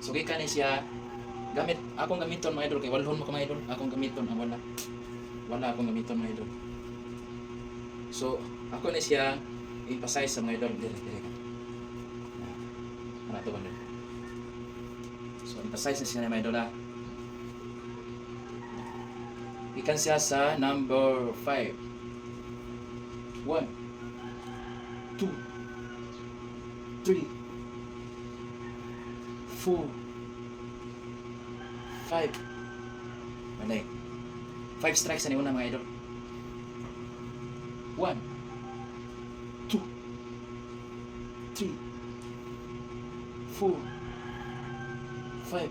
So kay kani siya gamit akong gamiton mga idol kay walhon mo ka mga idol. Akong gamiton ang wala. Wala akong gamiton mga idol. So ako na siya emphasize sa mga idol dire dire ano to ba so emphasize na siya na mga idol ha ikan siya sa number 5 1 2 3 4 Five. Manay. Five strikes na una mga idol. One. Two. Three. Four. Five.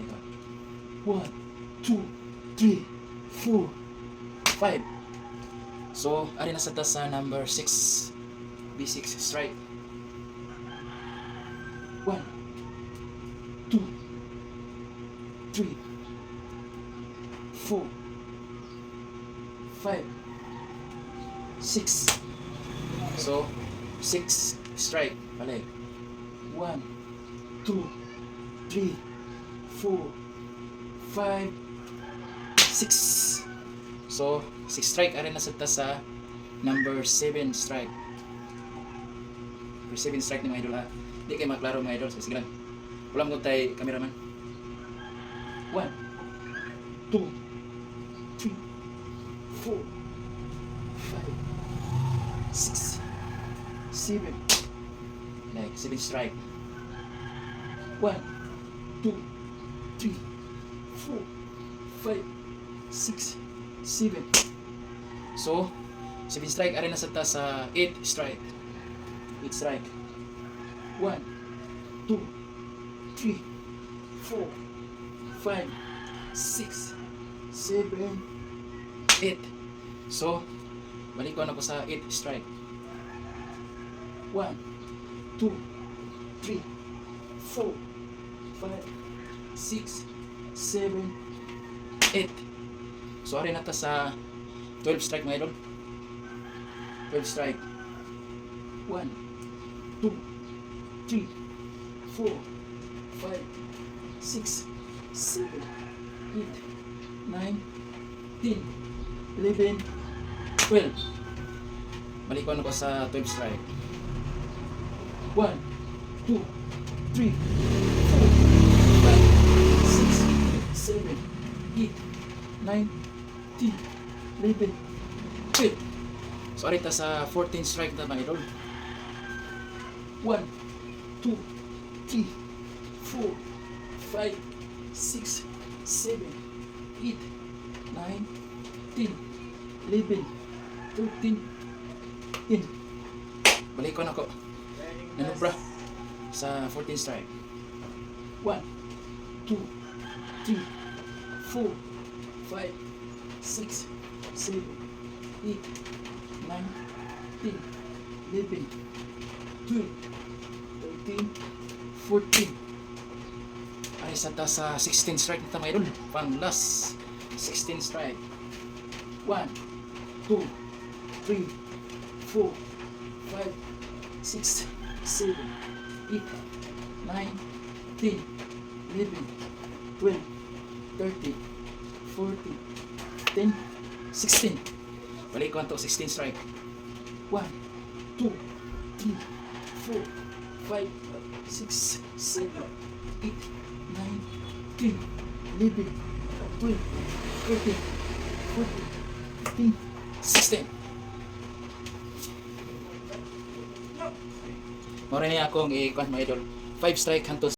Ito. One. Two. Three. Four. Five. So, ari na sa tas sa number 6. B6 strike. One. Two three, four, five, six. So, six strike. Balik. One, two, three, four, five, six. So, six strike. Arin na sa sa number seven strike. Number seven strike ni mga idol ha. Di kayo maklaro mga idol. Sige lang. Wala mo tayo cameraman. One, two, three, four, five, six, seven. Like seven strike. One, two, three, four, five, six, seven. So, seven strike. Ari na sa ta sa eight strike. Eight strike. One, two, three, four, five, six, seven, eight. So, balik ko na ko sa eight strike. One, two, three, four, five, six, seven, eight. So, ari na ta sa 12 strike mga idol. 12 strike. One, two, three, four, five, six, seven, eight, nine, ten, eleven, twelve. Balik ko sa 12 strike. One, two, three, four, five, six, seven, eight, nine, ten, eleven, twelve. So, arita sa 14 strike na mga idol. One, two, three, four, five, 6, 7, 8, 9, 10, 11, 13, 10. Balik ko na ko. Ano bra? Sa 14 strike. 1, 2, 3, 4, 5, 6, 7, 8, 9, 10, 11, 12, 13, 14, isa ta sa 16 strike na mga idol. Pang last 16 strike. 1 2 3 4 5 6 7 8 9 10 11 12 30 40 10 16 balik ko to 16 strike. 1 2 3 4 5 6 7 8 9, 10, 11, 12, 13, 14, 15, 16. Mora niya akong i-count mga idol. 5 strike hantos